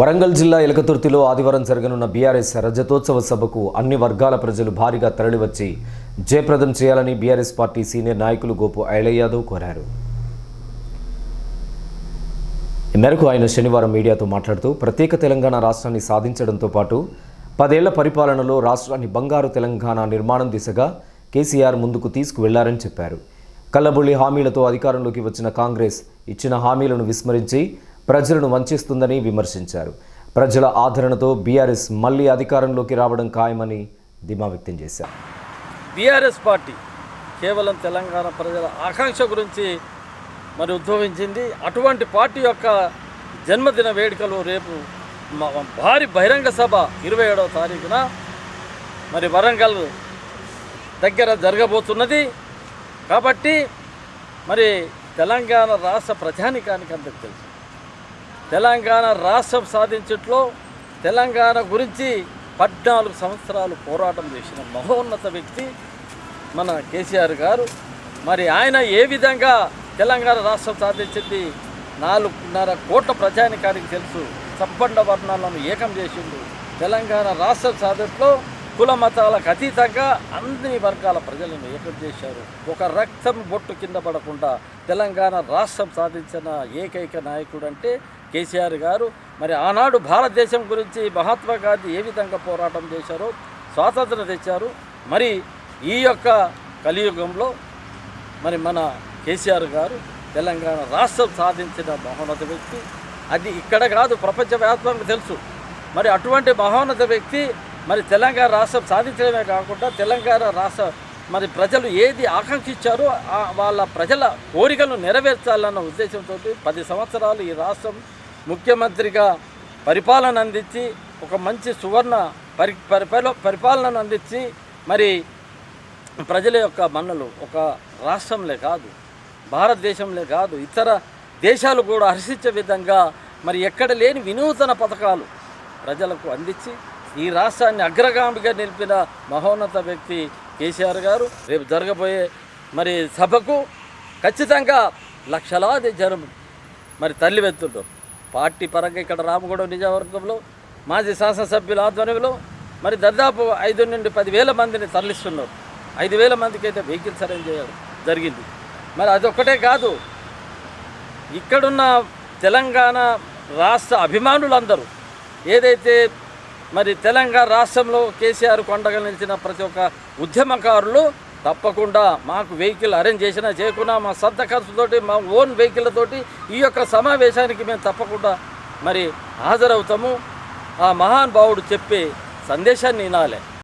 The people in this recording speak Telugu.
వరంగల్ జిల్లా ఎలకతుర్తిలో ఆదివారం జరగనున్న బీఆర్ఎస్ రజతోత్సవ సభకు అన్ని వర్గాల ప్రజలు భారీగా తరలివచ్చి జయప్రదం చేయాలని బీఆర్ఎస్ పార్టీ సీనియర్ నాయకులు గోపు ఐలయ్యాదవ్ కోరారు. ఈ మేరకు ఆయన శనివారం మీడియాతో మాట్లాడుతూ ప్రత్యేక తెలంగాణ రాష్ట్రాన్ని సాధించడంతో పాటు పదేళ్ళ పరిపాలనలో రాష్ట్రాన్ని బంగారు తెలంగాణ నిర్మాణం దిశగా కేసీఆర్ ముందుకు తీసుకువెళ్ళారని చెప్పారు. కల్లబుల్లి హామీలతో అధికారంలోకి వచ్చిన కాంగ్రెస్ ఇచ్చిన హామీలను విస్మరించి ప్రజలను వంచిస్తుందని విమర్శించారు. ప్రజల ఆదరణతో బీఆర్ఎస్ మళ్ళీ అధికారంలోకి రావడం ఖాయమని ధీమా వ్యక్తం చేశారు. బీఆర్ఎస్ పార్టీ కేవలం తెలంగాణ ప్రజల ఆకాంక్ష గురించి మరి ఉద్భవించింది. అటువంటి పార్టీ యొక్క జన్మదిన వేడుకలు రేపు భారీ బహిరంగ సభ ఇరవై ఏడవ తారీఖున మరి వరంగల్ దగ్గర జరగబోతున్నది. కాబట్టి మరి తెలంగాణ రాష్ట్ర ప్రజానికానికి అందరికి తెలుసు. తెలంగాణ రాష్ట్రం సాధించట్లో తెలంగాణ గురించి పద్నాలుగు సంవత్సరాలు పోరాటం చేసిన మహోన్నత వ్యక్తి మన కేసీఆర్ గారు. మరి ఆయన ఏ విధంగా తెలంగాణ రాష్ట్రం సాధించింది? నాలుగున్నర కోట్ల ప్రజానికానికి తెలుసు. సంపన్న వర్ణాలను ఏకం చేసిండు. తెలంగాణ రాష్ట్ర సాధనలో కుల మతాలకు అతీతంగా అన్ని వర్గాల ప్రజలను ఏకం చేశారు. ఒక రక్తం బొట్టు కింద పడకుండా తెలంగాణ రాష్ట్రం సాధించిన ఏకైక నాయకుడు అంటే కేసీఆర్ గారు. మరి ఆనాడు భారతదేశం గురించి మహాత్మా గాంధీ ఏ విధంగా పోరాటం చేశారో స్వాతంత్రం తెచ్చారు. మరి ఈ యొక్క కలియుగంలో మరి మన కేసీఆర్ గారు తెలంగాణ రాష్ట్రం సాధించిన మహోన్నత వ్యక్తి. అది ఇక్కడ కాదు ప్రపంచవ్యాప్తంగా తెలుసు. మరి అటువంటి మహోన్నత వ్యక్తి మరి తెలంగాణ రాష్ట్రం సాధించడమే కాకుండా తెలంగాణ రాష్ట్ర మరి ప్రజలు ఏది ఆకాంక్షించారో వాళ్ళ ప్రజల కోరికలను నెరవేర్చాలన్న ఉద్దేశంతో పది సంవత్సరాలు ఈ రాష్ట్రం ముఖ్యమంత్రిగా పరిపాలన అందించి ఒక మంచి సువర్ణ పరి పరిపాలనను అందించి మరి ప్రజల యొక్క మన్నలు ఒక రాష్ట్రంలే కాదు భారతదేశంలో కాదు ఇతర దేశాలు కూడా హర్షించే విధంగా మరి ఎక్కడ లేని వినూతన పథకాలు ప్రజలకు అందించి ఈ రాష్ట్రాన్ని అగ్రగామిగా నిలిపిన మహోన్నత వ్యక్తి కేసీఆర్ గారు రేపు జరగబోయే మరి సభకు ఖచ్చితంగా లక్షలాది జనం మరి తల్లి పార్టీ పరంగా ఇక్కడ రామగూడెం నియోజకవర్గంలో మాజీ శాసనసభ్యుల ఆధ్వర్యంలో మరి దాదాపు ఐదు నుండి పదివేల మందిని తరలిస్తున్నారు. ఐదు వేల మందికి అయితే వెహికల్స్ అరేంజ్ చేయడం జరిగింది. మరి అదొక్కటే కాదు ఇక్కడున్న తెలంగాణ రాష్ట్ర అభిమానులందరూ ఏదైతే మరి తెలంగాణ రాష్ట్రంలో కేసీఆర్ కొండగా నిలిచిన ప్రతి ఒక్క ఉద్యమకారులు తప్పకుండా మాకు వెహికల్ అరేంజ్ చేసినా చేయకున్నా మా సొంత ఖర్చుతోటి మా ఓన్ వెహికల్తోటి ఈ యొక్క సమావేశానికి మేము తప్పకుండా మరి హాజరవుతాము. ఆ మహానుభావుడు చెప్పే సందేశాన్ని వినాలి.